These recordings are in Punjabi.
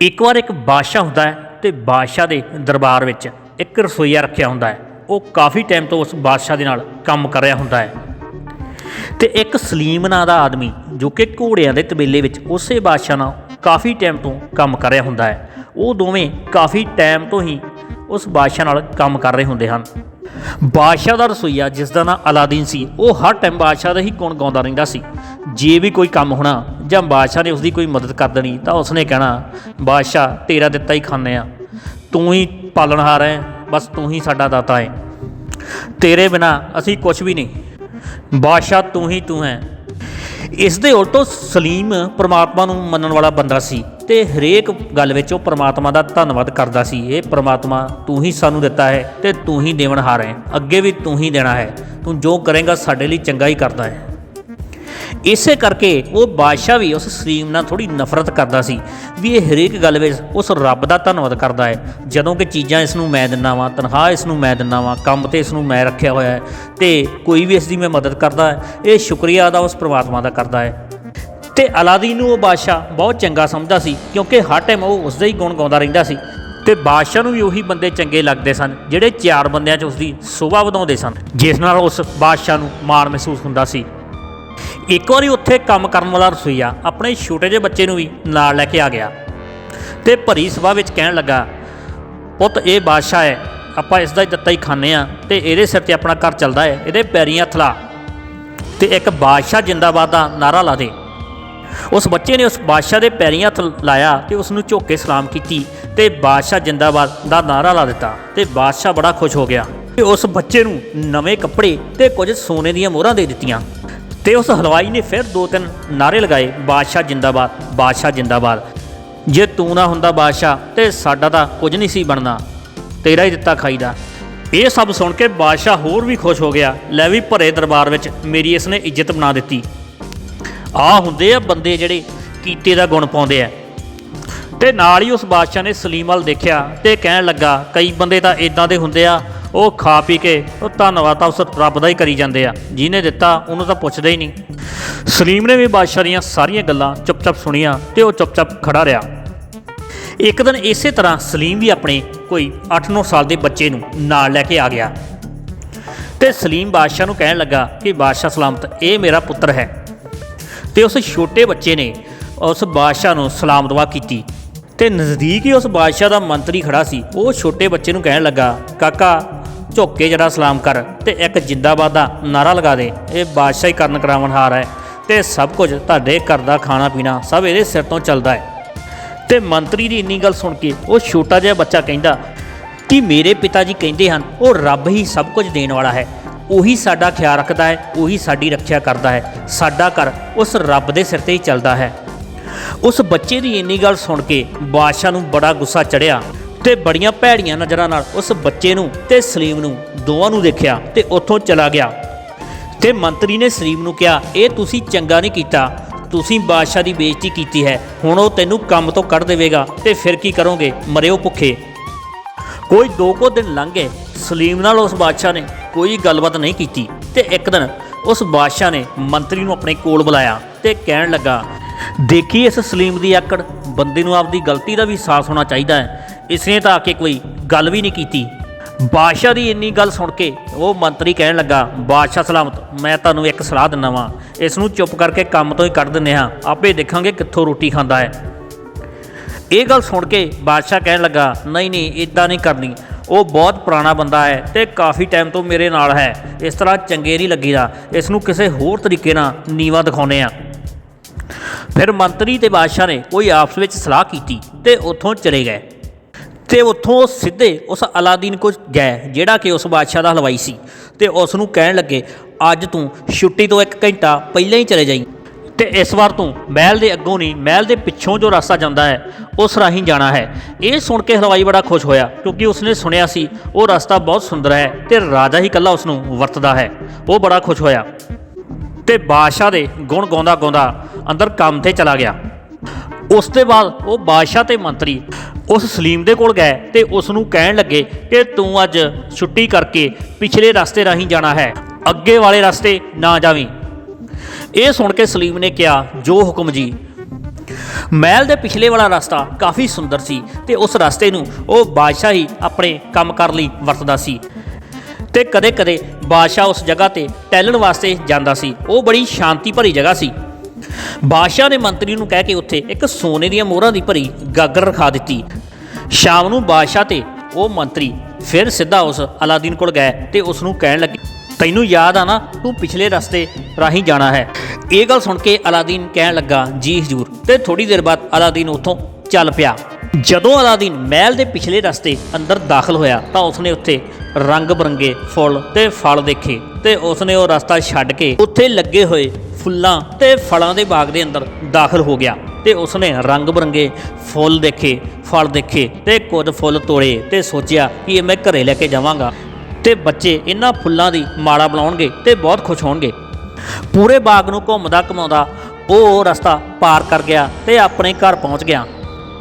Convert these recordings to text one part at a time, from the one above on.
ਇੱਕ ਵਾਰ ਇੱਕ ਬਾਦਸ਼ਾਹ ਹੁੰਦਾ ਹੈ ਤੇ ਬਾਦਸ਼ਾਹ ਦੇ ਦਰਬਾਰ ਵਿੱਚ ਇੱਕ ਰਸੋਈਆ ਰੱਖਿਆ ਹੁੰਦਾ ਹੈ। ਉਹ ਕਾਫੀ ਟਾਈਮ ਤੋਂ ਉਸ ਬਾਦਸ਼ਾਹ ਦੇ ਨਾਲ ਕੰਮ ਕਰ ਰਿਹਾ ਹੁੰਦਾ ਹੈ। ਤੇ ਇੱਕ ਸਲੀਮ ਨਾਂ ਦਾ ਆਦਮੀ ਜੋ ਕਿ ਘੋੜਿਆਂ ਦੇ ਤਬੇਲੇ ਵਿੱਚ ਉਸੇ ਬਾਦਸ਼ਾਹ ਨਾਲ ਕਾਫੀ ਟਾਈਮ ਤੋਂ ਕੰਮ ਕਰ ਰਿਹਾ ਹੁੰਦਾ ਹੈ। ਉਹ ਦੋਵੇਂ ਕਾਫੀ ਟਾਈਮ ਤੋਂ ਹੀ ਉਸ ਬਾਦਸ਼ਾਹ ਨਾਲ ਕੰਮ ਕਰ ਰਹੇ ਹੁੰਦੇ ਹਨ। ਬਾਦਸ਼ਾਹ ਦਾ ਰਸੋਈਆ, ਜਿਸ ਦਾ ਨਾਮ ਅਲਾਦੀਨ ਸੀ, ਉਹ ਹਰ ਟਾਈਮ ਬਾਦਸ਼ਾਹ ਦਾ ਹੀ ਗੁਣ ਗਾਉਂਦਾ ਰਹਿੰਦਾ ਸੀ? ਜੇ ਵੀ ਕੋਈ ਕੰਮ ਹੋਣਾ ਜਾਂ ਬਾਦਸ਼ਾਹ ਨੇ ਉਸ ਦੀ ਕੋਈ ਮਦਦ ਕਰ ਦੇਣੀ, ਤਾਂ ਉਸਨੇ ਕਹਿਣਾ, ਬਾਦਸ਼ਾਹ, ਤੇਰਾ ਦਿੱਤਾ ਹੀ ਖਾਂਦੇ ਆ। ਤੂੰ ਹੀ ਪਾਲਣਹਾਰ ਹੈ, ਬਸ ਤੂੰ ਹੀ ਸਾਡਾ ਦਾਤਾ ਹੈ। ਤੇਰੇ ਬਿਨਾ ਅਸੀਂ ਕੁਝ ਵੀ ਨਹੀਂ। ਬਾਦਸ਼ਾਹ, ਤੂੰ ਹੀ ਤੂੰ ਹੈ। ਇਸ ਦੇ ਉਲਟ ਸਲੀਮ ਪ੍ਰਮਾਤਮਾ ਨੂੰ ਮੰਨਣ ਵਾਲਾ ਬੰਦਾ ਸੀ ਤੇ ਹਰੇਕ ਗੱਲ ਵਿੱਚ ਉਹ ਪ੍ਰਮਾਤਮਾ ਦਾ ਧੰਨਵਾਦ ਕਰਦਾ ਸੀ। ਇਹ ਪ੍ਰਮਾਤਮਾ ਤੂੰ ਹੀ ਸਾਨੂੰ ਦਿੱਤਾ ਹੈ ਤੇ ਤੂੰ ਹੀ ਦੇਵਨਹਾਰ ਹੈ। ਅੱਗੇ ਵੀ ਤੂੰ ਹੀ ਦੇਣਾ ਹੈ। ਤੂੰ ਜੋ ਕਰੇਗਾ ਸਾਡੇ ਲਈ ਚੰਗਾ ਹੀ ਕਰਦਾ ਹੈ। ਇਸੇ ਕਰਕੇ ਉਹ ਬਾਦਸ਼ਾਹ ਵੀ ਉਸ ਸਲੀਮ ਨਾਲ ਥੋੜੀ ਨਫ਼ਰਤ ਕਰਦਾ ਸੀ ਵੀ ਇਹ ਹਰੇਕ ਗੱਲ ਵਿੱਚ ਉਸ ਰੱਬ ਦਾ ਧੰਨਵਾਦ ਕਰਦਾ ਹੈ। ਜਦੋਂ ਕਿ ਚੀਜ਼ਾਂ ਇਸ ਨੂੰ ਮੈਂ ਦਿੰਦਾ ਵਾਂ, ਤਨਖਾਹ ਇਸ ਨੂੰ ਮੈਂ ਦਿੰਦਾ ਵਾਂ, ਕੰਮ ਤੇ ਇਸ ਨੂੰ ਮੈਂ ਰੱਖਿਆ ਹੋਇਆ ਹੈ ਤੇ ਕੋਈ ਵੀ ਇਸ ਦੀ ਮੈਂ ਮਦਦ ਕਰਦਾ ਹੈ, ਇਹ ਸ਼ੁਕਰੀਆ ਅਦਾ ਉਸ ਪ੍ਰਮਾਤਮਾ ਦਾ ਕਰਦਾ ਹੈ। ਤੇ ਅਲਾਦੀਨ ਨੂੰ ਉਹ ਬਾਦਸ਼ਾਹ ਬਹੁਤ ਚੰਗਾ ਸਮਝਦਾ ਸੀ ਕਿਉਂਕਿ ਹਰ ਟਾਈਮ ਉਹ ਉਸ ਦਾ ਹੀ ਗੁਣ ਗਾਉਂਦਾ ਰਹਿੰਦਾ ਸੀ ਤੇ ਬਾਦਸ਼ਾਹ ਨੂੰ ਵੀ ਉਹੀ ਬੰਦੇ ਚੰਗੇ ਲੱਗਦੇ ਸਨ ਜਿਹੜੇ ਚਾਰ ਬੰਦਿਆਂ 'ਚ ਉਸਦੀ ਸ਼ੋਭਾ ਵਧਾਉਂਦੇ ਸਨ, ਜਿਸ ਨਾਲ ਉਸ ਬਾਦਸ਼ਾਹ ਨੂੰ ਮਾਣ ਮਹਿਸੂਸ ਹੁੰਦਾ ਸੀ। ਇੱਕ ਵਾਰੀ ਉੱਥੇ ਕੰਮ ਕਰਨ ਵਾਲਾ ਰਸੋਈਆ ਆਪਣੇ ਛੋਟੇ ਜਿਹੇ ਬੱਚੇ ਨੂੰ ਵੀ ਨਾਲ ਲੈ ਕੇ ਆ ਗਿਆ ਤੇ ਭਰੀ ਸਭਾ ਵਿੱਚ ਕਹਿਣ ਲੱਗਾ, ਪੁੱਤ, ਇਹ ਬਾਦਸ਼ਾਹ ਹੈ, ਆਪਾਂ ਇਸ ਦਾ ਹੀ ਦਿੱਤਾ ਹੀ ਖਾਂਦੇ ਆ ਤੇ ਇਹਦੇ ਸਿਰ ਤੇ ਆਪਣਾ ਘਰ ਚੱਲਦਾ ਹੈ, ਇਹਦੇ ਪੈਰੀਂ ਹੱਥ ਲਾ। ਤੇ ਇੱਕ ਬਾਦਸ਼ਾਹ ਜਿੰਦਾਬਾਦ ਦਾ ਨਾਰਾ ਲਾ ਦੇ। ਉਸ ਬੱਚੇ ਨੇ ਉਸ ਬਾਦਸ਼ਾਹ ਦੇ ਪੈਰੀਂ ਹੱਥ ਲਾਇਆ ਤੇ ਉਸ ਨੂੰ ਝੁੱਕ ਕੇ ਸਲਾਮ ਕੀਤੀ ਤੇ ਬਾਦਸ਼ਾਹ ਜਿੰਦਾਬਾਦ ਦਾ ਨਾਰਾ ਲਾ ਦਿੱਤਾ ਤੇ ਬਾਦਸ਼ਾਹ ਬੜਾ ਖੁਸ਼ ਹੋ ਗਿਆ। ਤੇ ਉਸ ਬੱਚੇ ਨੂੰ ਨਵੇਂ ਕੱਪੜੇ ਤੇ ਕੁਝ ਸੋਨੇ ਦੀਆਂ ਮੋਹਰਾਂ ਦੇ ਦਿੱਤੀਆਂ। ਤੇ ਉਸ ਹਲਵਾਈ ਨੇ ਫਿਰ ਦੋ ਤਿੰਨ ਨਾਰੇ ਲਗਾਏ, ਬਾਦਸ਼ਾਹ ਜਿੰਦਾਬਾਦ ਬਾਦਸ਼ਾਹ ਜਿੰਦਾਬਾਦ। ਜੇ ਤੂੰ ਨਾ ਹੁੰਦਾ ਬਾਦਸ਼ਾਹ, ਤੇ ਸਾਡਾ ਤਾਂ ਕੁਝ ਨਹੀਂ ਸੀ ਬਣਨਾ। ਤੇਰਾ ਹੀ ਦਿੱਤਾ ਖਾਈਦਾ। ਇਹ ਸਭ ਸੁਣ ਕੇ ਬਾਦਸ਼ਾਹ ਹੋਰ ਵੀ ਖੁਸ਼ ਹੋ ਗਿਆ। ਲੈ ਵੀ ਭਰੇ ਦਰਬਾਰ ਵਿੱਚ ਮੇਰੀ ਇਸ ਨੇ ਇੱਜ਼ਤ ਬਣਾ ਦਿੱਤੀ। ਆ ਹੁੰਦੇ ਆ ਬੰਦੇ ਜਿਹੜੇ ਕੀਤੇ ਦਾ ਗੁਣ ਪਾਉਂਦੇ ਆ। ਤੇ ਨਾਲ ਹੀ ਉਸ ਬਾਦਸ਼ਾਹ ਨੇ ਸਲੀਮ ਵੱਲ ਦੇਖਿਆ ਤੇ ਕਹਿਣ ਲੱਗਾ, ਕਈ ਬੰਦੇ ਤਾਂ ਇਦਾਂ ਦੇ ਹੁੰਦੇ ਆ ਉਹ ਖਾ ਪੀ ਕੇ ਉਹ ਧੰਨਵਾਦ ਤਾਂ ਉਸ ਰੱਬ ਦਾ ਹੀ ਕਰੀ ਜਾਂਦੇ ਆ। ਜਿਹਨੇ ਦਿੱਤਾ, ਉਹਨੂੰ ਤਾਂ ਪੁੱਛਦੇ ਹੀ ਨਹੀਂ। ਸਲੀਮ ਨੇ ਵੀ ਬਾਦਸ਼ਾਹ ਦੀਆਂ ਸਾਰੀਆਂ ਗੱਲਾਂ ਚੁੱਪ-ਚਾਪ ਸੁਣੀਆਂ ਤੇ ਉਹ ਚੁੱਪ-ਚਾਪ ਖੜਾ ਰਿਹਾ। ਇੱਕ ਦਿਨ ਇਸੇ ਤਰ੍ਹਾਂ ਸਲੀਮ ਵੀ ਆਪਣੇ ਕੋਈ 8-9 ਸਾਲ ਦੇ ਬੱਚੇ ਨੂੰ ਨਾਲ ਲੈ ਕੇ ਆ ਗਿਆ। ਤੇ ਸਲੀਮ ਬਾਦਸ਼ਾਹ ਨੂੰ ਕਹਿਣ ਲੱਗਾ ਕਿ, ਬਾਦਸ਼ਾਹ ਸਲਾਮਤ, ਇਹ ਮੇਰਾ ਪੁੱਤਰ ਹੈ। ਤੇ ਉਸ ਛੋਟੇ ਬੱਚੇ ਨੇ ਉਸ ਬਾਦਸ਼ਾਹ ਨੂੰ ਸਲਾਮ ਦੁਆ ਕੀਤੀ। ਤੇ ਨਜ਼ਦੀਕ ਹੀ ਉਸ ਬਾਦਸ਼ਾਹ ਦਾ ਮੰਤਰੀ ਖੜਾ ਸੀ। ਉਹ ਛੋਟੇ ਬੱਚੇ ਨੂੰ ਕਹਿਣ ਲੱਗਾ, ਕਾਕਾ ਝੁੱਕ ਕੇ ਜਰਾ ਸਲਾਮ ਕਰ ਤੇ ਇੱਕ ਜਿੰਦਾਬਾਦ ਦਾ ਨਾਰਾ ਲਗਾ ਦੇ। ਇਹ ਬਾਦਸ਼ਾਹੀ ਕਰਨ ਕਰਾਵਣਹਾਰ ਹੈ ਤੇ ਸਭ ਕੁਝ ਤੁਹਾਡੇ ਘਰ ਦਾ ਖਾਣਾ ਪੀਣਾ ਸਭ ਇਹਦੇ ਸਿਰ ਤੋਂ ਚੱਲਦਾ ਹੈ। ਤੇ ਮੰਤਰੀ ਦੀ ਇੰਨੀ ਗੱਲ ਸੁਣ ਕੇ ਉਹ ਛੋਟਾ ਜਿਹਾ ਬੱਚਾ ਕਹਿੰਦਾ ਕਿ ਮੇਰੇ ਪਿਤਾ ਜੀ ਕਹਿੰਦੇ ਹਨ, ਉਹ ਰੱਬ ਹੀ ਸਭ ਕੁਝ ਦੇਣ ਵਾਲਾ ਹੈ। ਉਹੀ ਸਾਡਾ ਖਿਆਲ ਰੱਖਦਾ ਹੈ, ਉਹੀ ਸਾਡੀ ਰੱਖਿਆ ਕਰਦਾ ਹੈ। ਸਾਡਾ ਘਰ ਉਸ ਰੱਬ ਦੇ ਸਿਰ ਤੇ ਹੀ ਚੱਲਦਾ ਹੈ। ਉਸ ਬੱਚੇ ਦੀ ਇੰਨੀ ਗੱਲ ਸੁਣ ਕੇ ਬਾਦਸ਼ਾਹ ਨੂੰ ਬੜਾ ਗੁੱਸਾ ਚੜਿਆ। ਤੇ ਬੜੀਆਂ ਭੈੜੀਆਂ ਨਜ਼ਰਾਂ ਨਾਲ ਉਸ ਬੱਚੇ ਨੂੰ ਤੇ ਸਲੀਮ ਨੂੰ ਦੋਵਾਂ ਨੂੰ ਦੇਖਿਆ ਤੇ ਉੱਥੋਂ ਚਲਾ ਗਿਆ। ਤੇ ਮੰਤਰੀ ਨੇ ਸਲੀਮ ਨੂੰ ਕਿਹਾ, ਇਹ ਤੁਸੀਂ ਚੰਗਾ ਨਹੀਂ ਕੀਤਾ। ਤੁਸੀਂ ਬਾਦਸ਼ਾਹ ਦੀ ਬੇਇੱਜ਼ਤੀ ਕੀਤੀ ਹੈ। ਹੁਣ ਉਹ ਤੈਨੂੰ ਕੰਮ ਤੋਂ ਕੱਢ ਦੇਵੇਗਾ ਤੇ ਫਿਰ ਕੀ ਕਰੋਗੇ? ਮਰਿਓ ਭੁੱਖੇ। ਕੋਈ ਦੋ ਕੁ ਦਿਨ ਲੰਘ ਗਏ। ਸਲੀਮ ਨਾਲ ਉਸ ਬਾਦਸ਼ਾਹ ਨੇ ਕੋਈ ਗੱਲਬਾਤ ਨਹੀਂ ਕੀਤੀ ਤੇ ਇੱਕ ਦਿਨ ਉਸ ਬਾਦਸ਼ਾਹ ਨੇ ਮੰਤਰੀ ਨੂੰ ਆਪਣੇ ਕੋਲ ਬੁਲਾਇਆ ਤੇ ਕਹਿਣ ਲੱਗਾ, ਦੇਖੀ ਇਸ ਸਲੀਮ ਦੀ ਆਕੜ? ਬੰਦੇ ਨੂੰ ਆਪਦੀ ਗਲਤੀ ਦਾ ਵੀ ਸਾਹਸ ਹੋਣਾ ਚਾਹੀਦਾ ਹੈ। ਇਸ ਨੇ ਤਾਂ ਆ ਕੇ ਕੋਈ ਗੱਲ ਵੀ ਨਹੀਂ ਕੀਤੀ। ਬਾਦਸ਼ਾਹ ਦੀ ਇੰਨੀ ਗੱਲ ਸੁਣ ਕੇ ਉਹ ਮੰਤਰੀ ਕਹਿਣ ਲੱਗਾ, ਬਾਦਸ਼ਾਹ ਸਲਾਮਤ, ਮੈਂ ਤੁਹਾਨੂੰ ਇੱਕ ਸਲਾਹ ਦਿੰਦਾ ਵਾਂ। ਇਸ ਨੂੰ ਚੁੱਪ ਕਰਕੇ ਕੰਮ ਤੋਂ ਹੀ ਕੱਢ ਦਿੰਦੇ ਹਾਂ। ਆਪੇ ਦੇਖਾਂਗੇ ਕਿੱਥੋਂ ਰੋਟੀ ਖਾਂਦਾ ਹੈ। ਇਹ ਗੱਲ ਸੁਣ ਕੇ ਬਾਦਸ਼ਾਹ ਕਹਿਣ ਲੱਗਾ, ਨਹੀਂ ਨਹੀਂ ਇਦਾਂ ਨਹੀਂ ਕਰਨੀ। ਉਹ ਬਹੁਤ ਪੁਰਾਣਾ ਬੰਦਾ ਹੈ ਤੇ ਕਾਫੀ ਟਾਈਮ ਤੋਂ ਮੇਰੇ ਨਾਲ ਹੈ। ਇਸ ਤਰ੍ਹਾਂ ਚੰਗੇ ਨਹੀਂ ਲੱਗੀਦਾ। ਇਸ ਨੂੰ ਕਿਸੇ ਹੋਰ ਤਰੀਕੇ ਨਾਲ ਨੀਵਾ ਦਿਖਾਉਨੇ ਆ ਫਿਰ ਮੰਤਰੀ ਤੇ ਬਾਦਸ਼ਾਹ ਨੇ ਕੋਈ ਆਪਸ ਵਿੱਚ ਸਲਾਹ ਕੀਤੀ ਤੇ ਉੱਥੋਂ ਚਲੇ ਗਏ। ਤੇ ਉੱਥੋਂ ਸਿੱਧੇ ਉਸ ਅਲਾਦੀਨ ਕੋਲ ਗਏ, ਜਿਹੜਾ ਕਿ ਉਸ ਬਾਦਸ਼ਾਹ ਦਾ ਹਲਵਾਈ ਸੀ। ਤੇ ਉਸ ਨੂੰ ਕਹਿਣ ਲੱਗੇ, ਅੱਜ ਤੂੰ ਛੁੱਟੀ ਤੋਂ ਇੱਕ ਘੰਟਾ ਪਹਿਲਾਂ ਹੀ ਚਲੇ ਜਾਈਂ। ਤੇ ਇਸ ਵਾਰ ਤੂੰ ਮਹਿਲ ਦੇ ਅੱਗੋਂ ਨਹੀਂ, ਮਹਿਲ ਦੇ ਪਿੱਛੋਂ ਜੋ ਰਸਤਾ ਜਾਂਦਾ ਹੈ, ਉਸ ਰਾਹੀਂ ਜਾਣਾ ਹੈ। ਇਹ ਸੁਣ ਕੇ ਹਲਵਾਈ ਬੜਾ ਖੁਸ਼ ਹੋਇਆ, ਕਿਉਂਕਿ ਉਸਨੇ ਸੁਣਿਆ ਸੀ, ਉਹ ਰਸਤਾ ਬਹੁਤ ਸੁੰਦਰ ਹੈ ਤੇ ਰਾਜਾ ਹੀ ਇਕੱਲਾ ਉਸ ਨੂੰ ਵਰਤਦਾ ਹੈ। ਉਹ ਬੜਾ ਖੁਸ਼ ਹੋਇਆ। ਤੇ ਬਾਦਸ਼ਾਹ ਦੇ ਗੁਣ ਗਾਉਂਦਾ ਗਾਉਂਦਾ ਅੰਦਰ ਕੰਮ ਤੇ ਚਲਾ ਗਿਆ। ਉਸ ਤੋਂ ਬਾਅਦ ਉਹ ਬਾਦਸ਼ਾਹ ਤੇ ਮੰਤਰੀ ਉਸ ਸਲੀਮ ਦੇ ਕੋਲ ਗਏ ਤੇ ਉਸ ਨੂੰ ਕਹਿਣ ਲੱਗੇ ਕਿ ਤੂੰ ਅੱਜ ਛੁੱਟੀ ਕਰਕੇ ਪਿਛਲੇ ਰਸਤੇ ਰਾਹੀਂ ਜਾਣਾ ਹੈ, ਅੱਗੇ ਵਾਲੇ ਰਸਤੇ ਨਾ ਜਾਵੀਂ। ਇਹ ਸੁਣ ਕੇ ਸਲੀਮ ਨੇ ਕਿਹਾ, ਜੋ ਹੁਕਮ ਜੀ, ਮਹਿਲ ਦੇ ਪਿਛਲੇ ਵਾਲਾ ਰਸਤਾ ਕਾਫੀ ਸੁੰਦਰ ਸੀ ਤੇ ਉਸ ਰਸਤੇ ਨੂੰ ਉਹ ਬਾਦਸ਼ਾਹ ਹੀ ਆਪਣੇ ਕੰਮ ਕਰ ਲਈ ਵਰਤਦਾ ਸੀ ਤੇ ਕਦੇ-ਕਦੇ ਬਾਦਸ਼ਾਹ ਉਸ ਜਗ੍ਹਾ ਤੇ ਟਹਿਲਣ ਵਾਸਤੇ ਜਾਂਦਾ ਸੀ। ਉਹ ਬੜੀ ਸ਼ਾਂਤੀ ਭਰੀ ਜਗ੍ਹਾ ਸੀ। ਬਾਦਸ਼ਾਹ ਨੇ ਮੰਤਰੀ ਨੂੰ ਕਹਿ ਕੇ ਉੱਥੇ ਇੱਕ ਸੋਨੇ ਦੀਆਂ ਮੋਹਰਾਂ ਦੀ ਭਰੀ ਗਾਗਰ ਰਖਾ ਦਿੱਤੀ। ਸ਼ਾਮ ਨੂੰ ਬਾਦਸ਼ਾਹ ਤੇ ਉਹ ਮੰਤਰੀ ਫਿਰ ਸਿੱਧਾ ਉਸ ਅਲਾਦੀਨ ਕੋਲ ਗਏ ਤੇ ਉਸ ਨੂੰ ਕਹਿਣ ਲੱਗੇ, ਤੈਨੂੰ ਯਾਦ ਆ ਨਾ, ਤੂੰ ਪਿਛਲੇ ਰਸਤੇ ਰਾਹੀਂ ਜਾਣਾ ਹੈ। ਇਹ ਗੱਲ ਸੁਣ ਕੇ ਅਲਾਦੀਨ ਕਹਿਣ ਲੱਗਾ, ਜੀ ਹਜ਼ੂਰ। ਤੇ ਥੋੜੀ ਦੇਰ ਬਾਅਦ ਅਲਾਦੀਨ ਉੱਥੋਂ ਚੱਲ ਪਿਆ। ਜਦੋਂ ਅਲਾਦੀਨ ਮਹਿਲ ਦੇ ਪਿਛਲੇ ਰਸਤੇ ਅੰਦਰ ਦਾਖਲ ਹੋਇਆ ਤਾਂ ਉਸਨੇ ਉੱਥੇ ਰੰਗ ਬਰੰਗੇ ਫੁੱਲ ਤੇ ਫਲ ਦੇਖੇ ਤੇ ਉਸਨੇ ਉਹ ਰਸਤਾ ਛੱਡ ਕੇ ਉੱਥੇ ਲੱਗੇ ਹੋਏ ਫੁੱਲਾਂ ਤੇ ਫਲਾਂ ਦੇ ਬਾਗ ਦੇ ਅੰਦਰ ਦਾਖਲ ਹੋ ਗਿਆ ਤੇ ਉਸਨੇ ਰੰਗ ਬਰੰਗੇ ਫੁੱਲ ਦੇਖੇ, ਫਲ ਦੇਖੇ ਤੇ ਕੁਝ ਫੁੱਲ ਤੋੜੇ ਤੇ ਸੋਚਿਆ ਕਿ ਇਹ ਮੈਂ ਘਰੇ ਲੈ ਕੇ ਜਾਵਾਂਗਾ ਤੇ ਬੱਚੇ ਇਹਨਾਂ ਫੁੱਲਾਂ ਦੀ ਮਾਲਾ ਬਣਾਉਣਗੇ ਤੇ ਬਹੁਤ ਖੁਸ਼ ਹੋਣਗੇ। ਪੂਰੇ ਬਾਗ ਨੂੰ ਘੁੰਮਦਾ ਘਮਾਉਂਦਾ ਉਹ ਰਸਤਾ ਪਾਰ ਕਰ ਗਿਆ ਤੇ ਆਪਣੇ ਘਰ ਪਹੁੰਚ ਗਿਆ।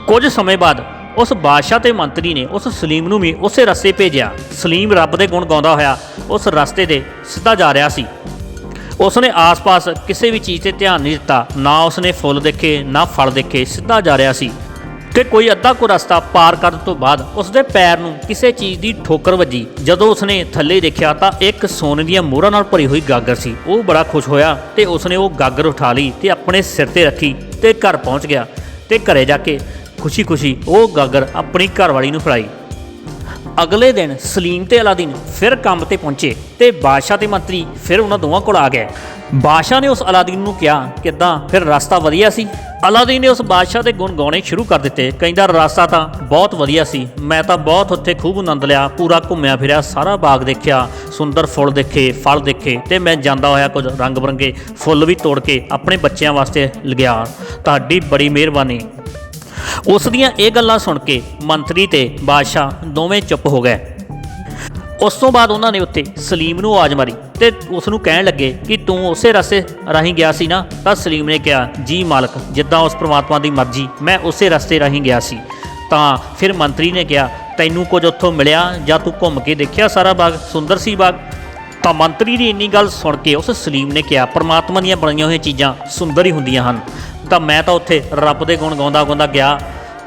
ਕੁਝ ਸਮੇਂ ਬਾਅਦ ਉਸ ਬਾਦਸ਼ਾਹ ਤੇ ਮੰਤਰੀ ਨੇ ਉਸ ਸਲੀਮ ਨੂੰ ਵੀ ਉਸੇ ਰਸਤੇ ਭੇਜਿਆ। ਸਲੀਮ ਰੱਬ ਦੇ ਗੁਣ ਗਾਉਂਦਾ ਹੋਇਆ ਉਸ ਰਸਤੇ ਦੇ ਸਿੱਧਾ ਜਾ ਰਿਹਾ ਸੀ। ਉਸਨੇ ਆਸ-ਪਾਸ ਕਿਸੇ ਵੀ ਚੀਜ਼ ਤੇ ਧਿਆਨ ਨਹੀਂ ਦਿੱਤਾ। ਨਾ ਉਸਨੇ ਫੁੱਲ ਦੇਖੇ, ਨਾ ਫਲ ਦੇਖੇ, ਸਿੱਧਾ ਜਾ ਰਿਹਾ ਸੀ ਤੇ ਕੋਈ ਅੱਧਾ ਕੁ ਰਸਤਾ ਪਾਰ ਕਰਨ ਤੋਂ ਬਾਅਦ ਉਸਦੇ ਪੈਰ ਨੂੰ ਕਿਸੇ ਚੀਜ਼ ਦੀ ਠੋਕਰ ਵੱਜੀ। ਜਦੋਂ ਉਸਨੇ ਥੱਲੇ ਦੇਖਿਆ ਤਾਂ ਇੱਕ ਸੋਨੇ ਦੀਆਂ ਮੋਹਰਾਂ ਨਾਲ ਭਰੀ ਹੋਈ ਗਾਗਰ ਸੀ। ਉਹ ਬੜਾ ਖੁਸ਼ ਹੋਇਆ ਤੇ ਉਸਨੇ ਉਹ ਗਾਗਰ ਉਠਾ ਲਈ ਤੇ ਆਪਣੇ ਸਿਰ ਤੇ ਰੱਖੀ ਤੇ ਘਰ ਪਹੁੰਚ ਗਿਆ ਤੇ ਘਰੇ ਜਾ ਕੇ ਖੁਸ਼ੀ-ਖੁਸ਼ੀ ਉਹ ਗਾਗਰ ਆਪਣੀ ਘਰਵਾਲੀ ਨੂੰ ਫੜਾਈ। ਅਗਲੇ ਦਿਨ ਸਲੀਮ ਤੇ ਅਲਾਦੀਨ ਫਿਰ ਕੰਮ ਤੇ ਪਹੁੰਚੇ ਤੇ ਬਾਦਸ਼ਾਹ ਤੇ ਮੰਤਰੀ ਫਿਰ ਉਹਨਾਂ ਦੋਵਾਂ ਕੋਲ ਆ ਗਏ। ਬਾਦਸ਼ਾਹ ਨੇ ਉਸ ਅਲਾਦੀਨ ਨੂੰ ਕਿਹਾ ਕਿਦਾਂ? ਫਿਰ ਰਸਤਾ ਵਧੀਆ ਸੀ। ਅਲਾਦੀਨ ਨੇ ਉਸ ਬਾਦਸ਼ਾਹ ਦੇ ਗੁਣ ਗਾਉਣੇ ਸ਼ੁਰੂ ਕਰ ਦਿੱਤੇ। ਕਹਿੰਦਾ, ਰਸਤਾ ਤਾਂ ਬਹੁਤ ਵਧੀਆ ਸੀ। ਮੈਂ ਤਾਂ ਬਹੁਤ ਉੱਥੇ ਖੂਬ ਆਨੰਦ ਲਿਆ, ਪੂਰਾ ਘੁੰਮਿਆ ਫਿਰਿਆ, ਸਾਰਾ ਬਾਗ ਦੇਖਿਆ, ਸੁੰਦਰ ਫੁੱਲ ਦੇਖੇ, ਫਲ ਦੇਖੇ ਤੇ ਮੈਂ ਜਾਂਦਾ ਹੋਇਆ ਕੁਝ ਰੰਗ ਬਰੰਗੇ ਫੁੱਲ ਵੀ ਤੋੜ ਕੇ ਆਪਣੇ ਬੱਚਿਆਂ ਵਾਸਤੇ ਲਗਿਆ ਤੁਹਾਡੀ ਬੜੀ ਮਿਹਰਬਾਨੀ। ਉਸ ਦੀਆਂ ਇਹ ਗੱਲਾਂ ਸੁਣ ਕੇ ਮੰਤਰੀ ਤੇ ਬਾਦਸ਼ਾਹ ਦੋਵੇਂ ਚੁੱਪ ਹੋ ਗਏ। ਉਸ ਤੋਂ ਬਾਅਦ ਉਹਨਾਂ ਨੇ ਉੱਤੇ ਸਲੀਮ ਨੂੰ ਆਵਾਜ਼ ਮਾਰੀ ਤੇ ਉਸ ਨੂੰ ਕਹਿਣ ਲੱਗੇ ਕਿ ਤੂੰ ਉਸੇ ਰਸਤੇ ਰਾਹੀਂ ਗਿਆ ਸੀ ਨਾ? ਤਾਂ ਸਲੀਮ ਨੇ ਕਿਹਾ, ਜੀ ਮਾਲਕ, ਜਿੱਦਾਂ ਉਸ ਪ੍ਰਮਾਤਮਾ ਦੀ ਮਰਜ਼ੀ, ਮੈਂ ਉਸੇ ਰਸਤੇ ਰਾਹੀਂ ਗਿਆ ਸੀ। ਤਾਂ ਫਿਰ ਮੰਤਰੀ ਨੇ ਕਿਹਾ, ਤੈਨੂੰ ਕੁਝ ਉੱਥੋਂ ਮਿਲਿਆ ਜਾਂ ਤੂੰ ਘੁੰਮ ਕੇ ਦੇਖਿਆ ਸਾਰਾ ਬਾਗ? ਸੁੰਦਰ ਸੀ ਬਾਗ? ਤਾਂ ਮੰਤਰੀ ਦੀ ਇੰਨੀ ਗੱਲ ਸੁਣ ਕੇ ਉਸ ਸਲੀਮ ਨੇ ਕਿਹਾ, ਪਰਮਾਤਮਾ ਦੀਆਂ ਬਣੀਆਂ ਹੋਈਆਂ ਚੀਜ਼ਾਂ ਸੁੰਦਰ ਹੀ ਹੁੰਦੀਆਂ ਹਨ। ਤਾਂ ਮੈਂ ਤਾਂ ਉੱਥੇ ਰੱਬ ਦੇ ਗੁਣ ਗਾਉਂਦਾ ਗਾਉਂਦਾ ਗਿਆ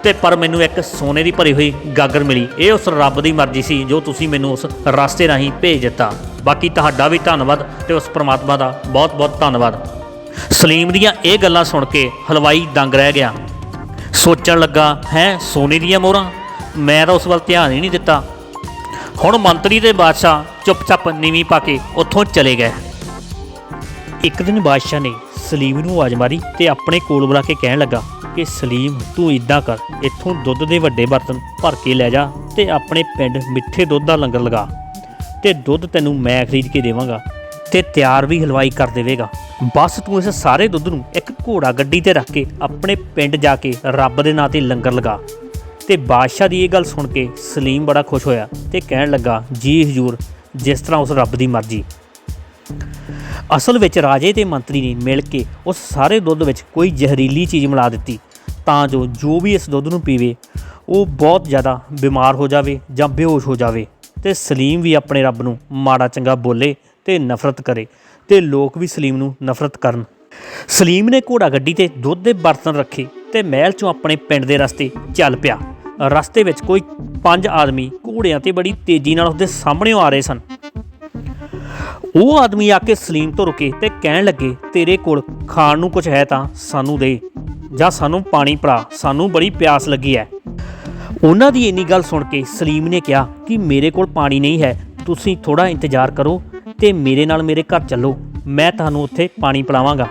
ਤੇ ਪਰ ਮੈਨੂੰ ਇੱਕ ਸੋਨੇ ਦੀ ਭਰੀ ਹੋਈ ਗਾਗਰ ਮਿਲੀ। ਇਹ ਉਸ ਰੱਬ ਦੀ ਮਰਜ਼ੀ ਸੀ ਜੋ ਤੁਸੀਂ ਮੈਨੂੰ ਉਸ ਰਸਤੇ ਰਾਹੀਂ ਭੇਜ ਦਿੱਤਾ। ਬਾਕੀ ਤੁਹਾਡਾ ਵੀ ਧੰਨਵਾਦ ਤੇ ਉਸ ਪ੍ਰਮਾਤਮਾ ਦਾ ਬਹੁਤ-ਬਹੁਤ ਧੰਨਵਾਦ। ਸਲੀਮ ਦੀਆਂ ਇਹ ਗੱਲਾਂ ਸੁਣ ਕੇ ਹਲਵਾਈ ਦੰਗ ਰਹਿ ਗਿਆ। ਸੋਚਣ ਲੱਗਾ, ਹੈ, ਸੋਨੇ ਦੀਆਂ ਮੋਹਰਾਂ? ਮੈਂ ਤਾਂ ਉਸ ਵੱਲ ਧਿਆਨ ਹੀ ਨਹੀਂ ਦਿੱਤਾ। ਹੁਣ ਮੰਤਰੀ ਤੇ ਬਾਦਸ਼ਾਹ ਚੁੱਪਚਾਪ ਨੀਵੀਂ ਪਾ ਕੇ ਉੱਥੋਂ ਚਲੇ ਗਏ। ਇੱਕ ਦਿਨ ਬਾਦਸ਼ਾਹ ਨੇ ਸਲੀਮ ਨੂੰ ਆਵਾਜ਼ ਮਾਰੀ ਤੇ ਆਪਣੇ ਕੋਲ ਬੁਲਾ ਕੇ ਕਹਿਣ ਲੱਗਾ ਕਿ ਸਲੀਮ, ਤੂੰ ਇਦਾਂ ਕਰ, ਇੱਥੋਂ ਦੁੱਧ ਦੇ ਵੱਡੇ ਬਰਤਨ ਭਰ ਕੇ ਲੈ ਜਾ ਤੇ ਆਪਣੇ ਪਿੰਡ ਮਿੱਠੇ ਦੁੱਧ ਦਾ ਲੰਗਰ ਲਗਾ ਤੇ ਦੁੱਧ ਤੈਨੂੰ ਮੈਂ ਖਰੀਦ ਕੇ ਦੇਵਾਂਗਾ ਤੇ ਤਿਆਰ ਵੀ ਹਲਵਾਈ ਕਰ ਦੇਵੇਗਾ। ਬਸ ਤੂੰ ਇਸ ਸਾਰੇ ਦੁੱਧ ਨੂੰ ਇੱਕ ਘੋੜਾ ਗੱਡੀ ਤੇ ਰੱਖ ਕੇ ਆਪਣੇ ਪਿੰਡ ਜਾ ਕੇ ਰੱਬ ਦੇ ਨਾਂ ਤੇ ਲੰਗਰ ਲਗਾ। ਤੇ ਬਾਦਸ਼ਾਹ ਦੀ ਇਹ ਗੱਲ ਸੁਣ ਕੇ ਸਲੀਮ ਬੜਾ ਖੁਸ਼ ਹੋਇਆ ਤੇ ਕਹਿਣ ਲੱਗਾ, ਜੀ ਹਜ਼ੂਰ, ਜਿਸ ਤਰ੍ਹਾਂ ਉਸ ਰੱਬ ਦੀ ਮਰਜ਼ੀ। ਅਸਲ ਵਿੱਚ ਰਾਜੇ ਤੇ ਮੰਤਰੀ ਨੇ ਮਿਲ ਕੇ ਉਸ ਸਾਰੇ ਦੁੱਧ ਵਿੱਚ ਕੋਈ ਜ਼ਹਿਰੀਲੀ ਚੀਜ਼ ਮਿਲਾ ਦਿੱਤੀ, ਤਾਂ ਜੋ ਜੋ ਵੀ ਇਸ ਦੁੱਧ ਨੂੰ ਪੀਵੇ, ਉਹ ਬਹੁਤ ਜ਼ਿਆਦਾ ਬਿਮਾਰ ਹੋ ਜਾਵੇ ਜਾਂ ਬੇਹੋਸ਼ ਹੋ ਜਾਵੇ। ਤੇ ਸਲੀਮ ਵੀ ਆਪਣੇ ਰੱਬ ਨੂੰ ਮਾੜਾ ਚੰਗਾ ਬੋਲੇ ਤੇ ਨਫ਼ਰਤ ਕਰੇ ਤੇ ਲੋਕ ਵੀ ਸਲੀਮ ਨੂੰ ਨਫ਼ਰਤ ਕਰਨ। ਸਲੀਮ ਨੇ ਘੋੜਾ ਗੱਡੀ ਤੇ ਦੁੱਧ ਦੇ ਬਰਤਨ ਰੱਖੇ ਤੇ ਮਹਿਲ ਚੋਂ ਆਪਣੇ ਪਿੰਡ ਦੇ ਰਸਤੇ ਚੱਲ ਪਿਆ। ਰਸਤੇ ਵਿੱਚ ਕੋਈ ਪੰਜ ਆਦਮੀ ਘੋੜਿਆਂ ਤੇ ਬੜੀ ਤੇਜ਼ੀ ਨਾਲ ਉਸਦੇ ਸਾਹਮਣੇ ਆ ਰਹੇ ਸਨ। ਉਹ ਆਦਮੀ ਆ ਕੇ ਸਲੀਮ ਤੋਂ ਰੁਕੇ ਤੇ ਕਹਿਣ ਲੱਗੇ, ਤੇਰੇ ਕੋਲ ਖਾਣ ਨੂੰ ਕੁਝ ਹੈ ਤਾਂ ਸਾਨੂੰ ਦੇ। ਜਾਂ ਸਾਨੂੰ ਪਾਣੀ ਪਿਲਾ, ਸਾਨੂੰ ਬੜੀ ਪਿਆਸ ਲੱਗੀ ਹੈ। ਉਹਨਾਂ ਦੀ ਇੰਨੀ ਗੱਲ ਸੁਣ ਕੇ ਸਲੀਮ ਨੇ ਕਿਹਾ ਕਿ ਮੇਰੇ ਕੋਲ ਪਾਣੀ ਨਹੀਂ ਹੈ, ਤੁਸੀਂ ਥੋੜਾ ਇੰਤਜ਼ਾਰ ਕਰੋ ਤੇ ਮੇਰੇ ਨਾਲ ਮੇਰੇ ਘਰ ਚੱਲੋ, ਮੈਂ ਤੁਹਾਨੂੰ ਉੱਥੇ ਪਾਣੀ ਪਿਲਾਵਾਂਗਾ।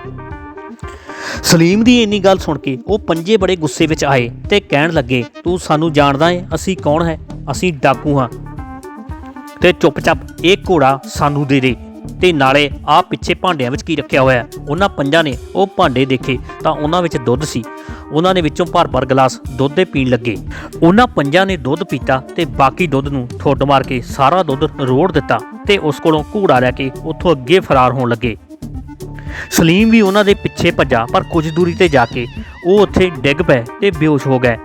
ਸਲੀਮ ਦੀ ਇੰਨੀ ਗੱਲ ਸੁਣ ਕੇ ਉਹ ਪੰਜੇ ਬੜੇ ਗੁੱਸੇ ਵਿੱਚ ਆਏ ਤੇ ਕਹਿਣ ਲੱਗੇ, ਤੂੰ ਸਾਨੂੰ ਜਾਣਦਾ ਏ, ਅਸੀਂ ਕੌਣ ਹੈ? ਅਸੀਂ ਡਾਕੂ ਹਾਂ। ਤੇ ਚੁੱਪਚਾਪ ਇਹ ਘੋੜਾ ਸਾਨੂੰ ਦੇ ਦੇ। ਤੇ ਨਾਲੇ ਆ ਪਿੱਛੇ ਭਾਂਡਿਆਂ ਵਿੱਚ ਕੀ ਰੱਖਿਆ ਹੋਇਆ ਉਹਨਾਂ ਪੰਜਾਂ ਨੇ ਉਹ ਭਾਂਡੇ ਦੇਖੇ ਤਾਂ ਉਹਨਾਂ ਵਿੱਚ ਦੁੱਧ ਸੀ। ਉਹਨਾਂ ਨੇ ਵਿੱਚੋਂ ਭਰ-ਭਰ ਗਲਾਸ ਦੁੱਧ ਦੇ ਪੀਣ ਲੱਗੇ। ਉਹਨਾਂ ਪੰਜਾਂ ਨੇ ਦੁੱਧ ਪੀਤਾ ਤੇ ਬਾਕੀ ਦੁੱਧ ਨੂੰ ਠੁੱਡ ਮਾਰ ਕੇ ਸਾਰਾ ਦੁੱਧ ਰੋੜ ਦਿੱਤਾ ਤੇ ਉਸ ਕੋਲੋਂ ਘੂੜਾ ਲੈ ਕੇ ਉੱਥੋਂ ਅੱਗੇ ਫਰਾਰ ਹੋਣ ਲੱਗੇ। ਸਲੀਮ ਵੀ ਉਹਨਾਂ ਦੇ ਪਿੱਛੇ ਭੱਜਾ ਪਰ ਕੁਝ ਦੂਰੀ ਤੇ ਜਾ ਕੇ ਉਹ ਉੱਥੇ ਡਿੱਗ ਪਏ ਤੇ ਬੇਹੋਸ਼ ਹੋ ਗਏ।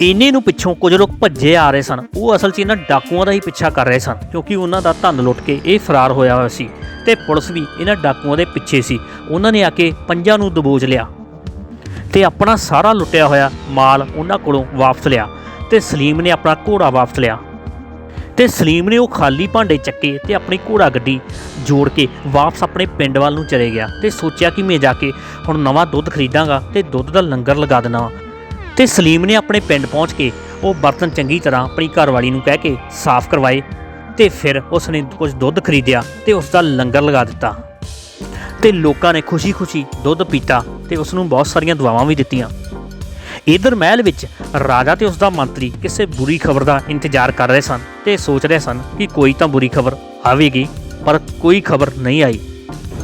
ਇੰਨੇ ਨੂੰ ਪਿੱਛੋਂ ਕੁਝ ਲੋਕ ਭੱਜੇ ਆ ਰਹੇ ਸਨ। ਉਹ ਅਸਲ 'ਚ ਇਹਨਾਂ ਡਾਕੂਆਂ ਦਾ ਹੀ ਪਿੱਛਾ ਕਰ ਰਹੇ ਸਨ, ਕਿਉਂਕਿ ਉਹਨਾਂ ਦਾ ਧਨ ਲੁੱਟ ਕੇ ਇਹ ਫਰਾਰ ਹੋਇਆ ਹੋਇਆ ਸੀ ਤੇ ਪੁਲਿਸ ਵੀ ਇਹਨਾਂ ਡਾਕੂਆਂ ਦੇ ਪਿੱਛੇ ਸੀ। ਉਹਨਾਂ ਨੇ ਆ ਕੇ ਪੰਜਾਂ ਨੂੰ ਦਬੋਚ ਲਿਆ ਤੇ ਆਪਣਾ ਸਾਰਾ ਲੁੱਟਿਆ ਹੋਇਆ ਮਾਲ ਉਹਨਾਂ ਕੋਲੋਂ ਵਾਪਸ ਲਿਆ ਤੇ ਸਲੀਮ ਨੇ ਆਪਣਾ ਘੋੜਾ ਵਾਪਸ ਲਿਆ। ਤੇ ਸਲੀਮ ਨੇ ਉਹ ਖਾਲੀ ਭਾਂਡੇ ਚੱਕੇ ਤੇ ਆਪਣੀ ਘੋੜਾ ਗੱਡੀ ਜੋੜ ਕੇ ਵਾਪਸ ਆਪਣੇ ਪਿੰਡ ਵੱਲ ਨੂੰ ਚਲੇ ਗਿਆ ਤੇ ਸੋਚਿਆ ਕਿ ਮੈਂ ਜਾ ਕੇ ਹੁਣ ਨਵਾਂ ਦੁੱਧ ਖਰੀਦਾਂਗਾ ਤੇ ਦੁੱਧ ਦਾ ਲੰਗਰ ਲਗਾ ਦੇਣਾ ਵਾ। ਤੇ ਸਲੀਮ ਨੇ ਆਪਣੇ ਪਿੰਡ ਪਹੁੰਚ ਕੇ ਉਹ ਬਰਤਨ ਚੰਗੀ ਤਰ੍ਹਾਂ ਆਪਣੀ ਘਰਵਾਲੀ ਨੂੰ ਕਹਿ ਕੇ ਸਾਫ਼ ਕਰਵਾਏ ਤੇ ਫਿਰ ਉਸ ਨੇ ਕੁਝ ਦੁੱਧ ਖਰੀਦਿਆ ਤੇ ਉਸ ਦਾ ਲੰਗਰ ਲਗਾ ਦਿੱਤਾ। ਤੇ ਲੋਕਾਂ ਨੇ ਖੁਸ਼ੀ-ਖੁਸ਼ੀ ਦੁੱਧ ਪੀਤਾ ਤੇ ਉਸ ਨੂੰ ਬਹੁਤ ਸਾਰੀਆਂ ਦੁਆਵਾਂ ਵੀ ਦਿੱਤੀਆਂ। ਇਧਰ ਮਹਿਲ ਵਿੱਚ ਰਾਜਾ ਤੇ ਉਸ ਦਾ ਮੰਤਰੀ ਕਿਸੇ ਬੁਰੀ ਖਬਰ ਦਾ ਇੰਤਜ਼ਾਰ ਕਰ ਰਹੇ ਸਨ ਤੇ ਸੋਚ ਰਹੇ ਸਨ ਕਿ ਕੋਈ ਤਾਂ ਬੁਰੀ ਖਬਰ ਆਵੇਗੀ, ਪਰ ਕੋਈ ਖਬਰ ਨਹੀਂ ਆਈ।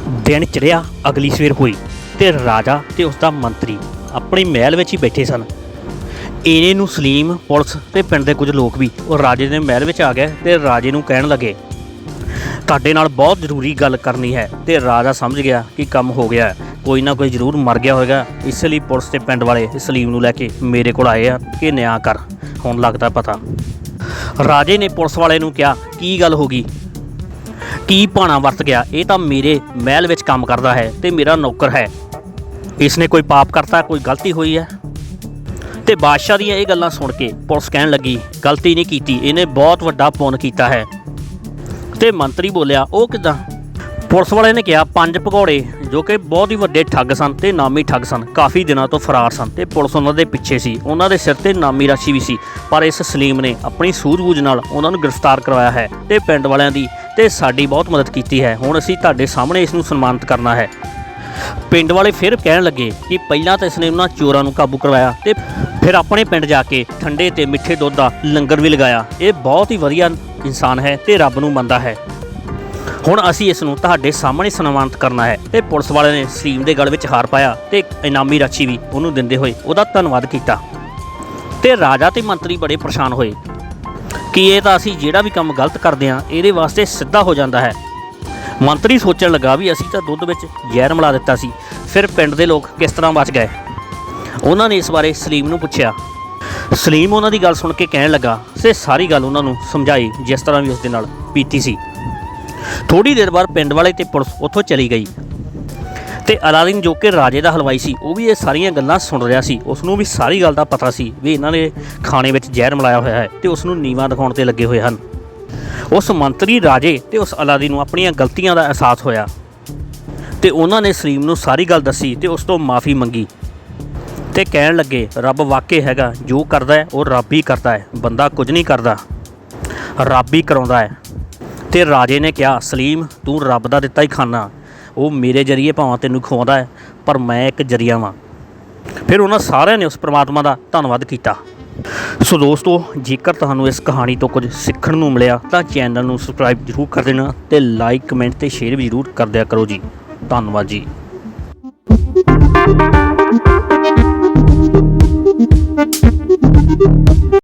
ਦਿਨ ਚੜਿਆ ਅਗਲੀ ਸਵੇਰ ਹੋਈ ਤੇ ਰਾਜਾ ਤੇ ਉਸ ਦਾ ਮੰਤਰੀ ਆਪਣੇ ਮਹਿਲ ਵਿੱਚ ਹੀ ਬੈਠੇ ਸਨ। ਇਹਨੇ ਨੂੰ ਸਲੀਮ, ਪੁਲਿਸ ਤੇ ਪਿੰਡ ਦੇ ਕੁਝ ਲੋਕ ਵੀ ਉਹ ਰਾਜੇ ਦੇ ਮਹਿਲ ਵਿੱਚ ਆ ਗਏ ਤੇ ਰਾਜੇ ਨੂੰ ਕਹਿਣ ਲੱਗੇ, ਤੁਹਾਡੇ ਨਾਲ ਬਹੁਤ ਜ਼ਰੂਰੀ ਗੱਲ ਕਰਨੀ ਹੈ ਤੇ ਰਾਜਾ ਸਮਝ ਗਿਆ ਕਿ ਕੰਮ ਹੋ ਗਿਆ ਕੋਈ ਨਾ ਕੋਈ ਜ਼ਰੂਰ ਮਰ ਗਿਆ ਹੋਵੇਗਾ ਇਸ ਲਈ ਪੁਲਿਸ ਤੇ ਪਿੰਡ ਵਾਲੇ ਸਲੀਮ ਨੂੰ ਲੈ ਕੇ ਮੇਰੇ ਕੋਲ ਆਏ ਆ ਕਿ ਨਿਆਂ ਕਰ। ਹੁਣ ਲੱਗਦਾ ਪਤਾ। ਰਾਜੇ ਨੇ ਪੁਲਿਸ ਵਾਲੇ ਨੂੰ ਕਿਹਾ, ਕੀ ਗੱਲ ਹੋ ਗਈ? ਕੀ ਭਾਣਾ ਵਰਤ ਗਿਆ? ਇਹ ਤਾਂ ਮੇਰੇ ਮਹਿਲ ਵਿੱਚ ਕੰਮ ਕਰਦਾ ਹੈ ਤੇ ਮੇਰਾ ਨੌਕਰ ਹੈ। ਇਸ ਨੇ ਕੋਈ ਪਾਪ ਕਰਤਾ, ਕੋਈ ਗਲਤੀ ਹੋਈ ਹੈ? ਤੇ ਬਾਦਸ਼ਾਹ ਦੀਆਂ ਇਹ ਗੱਲਾਂ ਸੁਣ ਕੇ ਪੁਲਿਸ ਕਹਿਣ ਲੱਗੀ, ਗਲਤੀ ਨਹੀਂ ਕੀਤੀ, ਇਹਨੇ ਬਹੁਤ ਵੱਡਾ ਪੁੰਨ ਕੀਤਾ ਹੈ। ਤੇ ਮੰਤਰੀ ਬੋਲਿਆ, ਉਹ ਕਿਦਾਂ? ਪੁਲਿਸ ਵਾਲੇ ਨੇ ਕਿਹਾ, ਪੰਜ ਭਗੌੜੇ ਜੋ ਕਿ ਬਹੁਤ ਹੀ ਵੱਡੇ ਠੱਗ ਸਨ ਤੇ ਨਾਮੀ ਠੱਗ ਸਨ, ਕਾਫੀ ਦਿਨਾਂ ਤੋਂ ਫਰਾਰ ਸਨ ਤੇ ਪੁਲਿਸ ਉਹਨਾਂ ਦੇ ਪਿੱਛੇ ਸੀ, ਉਹਨਾਂ ਦੇ ਸਿਰ ਤੇ ਨਾਮੀ ਰਾਸ਼ੀ ਵੀ ਸੀ, ਪਰ ਇਸ ਸਲੀਮ ਨੇ ਆਪਣੀ ਸੂਝ-ਬੂਝ ਨਾਲ ਉਹਨਾਂ ਨੂੰ ਗ੍ਰਿਫਤਾਰ ਕਰਵਾਇਆ ਹੈ ਤੇ ਪਿੰਡ ਵਾਲਿਆਂ ਦੀ ਤੇ ਸਾਡੀ ਬਹੁਤ ਮਦਦ ਕੀਤੀ ਹੈ। ਹੁਣ ਅਸੀਂ ਤੁਹਾਡੇ ਸਾਹਮਣੇ ਇਸ ਨੂੰ ਸਨਮਾਨਿਤ ਕਰਨਾ ਹੈ। ਪਿੰਡ ਵਾਲੇ ਫਿਰ ਕਹਿਣ ਲੱਗੇ ਕਿ ਪਹਿਲਾਂ ਤਾਂ ਇਸਨੇ ਉਹਨਾਂ ਚੋਰਾਂ ਨੂੰ ਕਾਬੂ ਕਰਵਾਇਆ ਤੇ ਫਿਰ ਆਪਣੇ ਪਿੰਡ ਜਾ ਕੇ ਠੰਡੇ ਤੇ ਮਿੱਠੇ ਦੁੱਧ ਦਾ ਲੰਗਰ ਵੀ ਲਗਾਇਆ। ਇਹ ਬਹੁਤ ਹੀ ਵਧੀਆ ਇਨਸਾਨ ਹੈ ਤੇ ਰੱਬ ਨੂੰ ਮੰਨਦਾ ਹੈ। ਹੁਣ ਅਸੀਂ ਇਸ ਨੂੰ ਤੁਹਾਡੇ ਸਾਹਮਣੇ ਸਨਮਾਨਿਤ ਕਰਨਾ ਹੈ ਤੇ ਪੁਲਿਸ ਵਾਲਿਆਂ ਨੇ ਸਲੀਮ ਦੇ ਗਲ ਵਿੱਚ ਹਾਰ ਪਾਇਆ ਤੇ ਇਨਾਮੀ ਰਾਸ਼ੀ ਵੀ ਉਹਨੂੰ ਦਿੰਦੇ ਹੋਏ ਉਹਦਾ ਧੰਨਵਾਦ ਕੀਤਾ। ਤੇ ਰਾਜਾ ਤੇ ਮੰਤਰੀ ਬੜੇ ਪਰੇਸ਼ਾਨ ਹੋਏ ਕਿ ਇਹ ਤਾਂ ਅਸੀਂ ਜਿਹੜਾ ਵੀ ਕੰਮ ਗਲਤ ਕਰਦੇ ਹਾਂ, ਇਹਦੇ ਵਾਸਤੇ ਸਿੱਧਾ ਹੋ ਜਾਂਦਾ ਹੈ। ਮੰਤਰੀ ਸੋਚਣ ਲੱਗਾ ਵੀ ਅਸੀਂ ਤਾਂ ਦੁੱਧ ਵਿੱਚ ਜ਼ਹਿਰ ਮਿਲਾ ਦਿੱਤਾ ਸੀ। ਫਿਰ ਪਿੰਡ ਦੇ ਲੋਕ ਕਿਸ ਤਰ੍ਹਾਂ ਬਚ ਗਏ? ਉਹਨਾਂ ਨੇ ਇਸ ਬਾਰੇ ਸਲੀਮ ਨੂੰ ਪੁੱਛਿਆ। ਸਲੀਮ ਉਹਨਾਂ ਦੀ ਗੱਲ ਸੁਣ ਕੇ ਕਹਿਣ ਲੱਗਾ ਤੇ ਸਾਰੀ ਗੱਲ ਉਹਨਾਂ ਨੂੰ ਸਮਝਾਈ ਜਿਸ ਤਰ੍ਹਾਂ ਵੀ ਉਸ ਦੇ ਨਾਲ ਪੀਤੀ ਸੀ। ਥੋੜੀ ਦੇਰ ਬਾਅਦ ਪਿੰਡ ਵਾਲੇ ਤੇ ਪੁਲਿਸ ਉੱਥੋਂ ਚਲੀ ਗਈ। ਤੇ ਅਲਾਦੀਨ ਜੋ ਕਿ ਰਾਜੇ ਦਾ ਹਲਵਾਈ ਸੀ, ਉਹ ਵੀ ਇਹ ਸਾਰੀਆਂ ਗੱਲਾਂ ਸੁਣ ਰਿਹਾ ਸੀ। ਉਸ ਨੂੰ ਵੀ ਸਾਰੀ ਗੱਲ ਦਾ ਪਤਾ ਸੀ ਵੀ ਇਹਨਾਂ ਨੇ ਖਾਣੇ ਵਿੱਚ ਜ਼ਹਿਰ ਮਿਲਾਇਆ ਹੋਇਆ ਹੈ ਤੇ ਉਸ ਨੂੰ ਨੀਵਾ ਦਿਖਾਉਣ ਤੇ ਲੱਗੇ ਹੋਏ ਹਨ। ਉਸ ਮੰਤਰੀ ਰਾਜੇ ਤੇ ਉਸ ਅਲਾਦੀ ਨੂੰ ਆਪਣੀਆਂ ਗਲਤੀਆਂ ਦਾ ਅਹਿਸਾਸ ਹੋਇਆ। ਤੇ ਉਹਨਾਂ ਨੇ ਸਲੀਮ ਨੂੰ ਸਾਰੀ ਗੱਲ ਦੱਸੀ ਤੇ ਉਸ ਤੋਂ ਮਾਫੀ ਮੰਗੀ। ਤੇ ਕਹਿਣ ਲੱਗੇ, ਰੱਬ ਵਾਕਈ ਹੈਗਾ, ਜੋ ਕਰਦਾ ਹੈ, ਉਹ ਰੱਬ ਹੀ ਕਰਦਾ ਹੈ, ਬੰਦਾ ਕੁਝ ਨਹੀਂ ਕਰਦਾ। ਰੱਬ ਹੀ ਕਰਾਉਂਦਾ ਹੈ। ਤੇ ਰਾਜੇ ਨੇ ਕਿਹਾ, ਸਲੀਮ, ਤੂੰ ਰੱਬ ਦਾ ਦਿੱਤਾ ਹੀ ਖਾਨਾ। ਉਹ ਮੇਰੇ ਜਰੀਏ ਭਾਵਾਂ ਤੈਨੂੰ ਖਵਾਉਂਦਾ ਹੈ, ਪਰ ਮੈਂ ਇੱਕ ਜਰੀਆ ਵਾਂ। ਫਿਰ ਉਹਨਾਂ ਸਾਰਿਆਂ ਨੇ ਉਸ ਪ੍ਰਮਾਤਮਾ ਦਾ ਧੰਨਵਾਦ ਕੀਤਾ। ਸੋ ਦੋਸਤੋ, ਜੇਕਰ ਤੁਹਾਨੂੰ ਇਸ ਕਹਾਣੀ ਤੋਂ ਕੁਝ ਸਿੱਖਣ ਨੂੰ ਮਿਲਿਆ, ਤਾਂ ਚੈਨਲ ਨੂੰ ਸਬਸਕ੍ਰਾਈਬ ਜ਼ਰੂਰ ਕਰ ਦੇਣਾ ਤੇ ਲਾਈਕ ਕਮੈਂਟ ਤੇ ਸ਼ੇਅਰ ਵੀ ਜ਼ਰੂਰ ਕਰ ਦਿਆ ਕਰੋ ਜੀ। ਧੰਨਵਾਦ ਜੀ।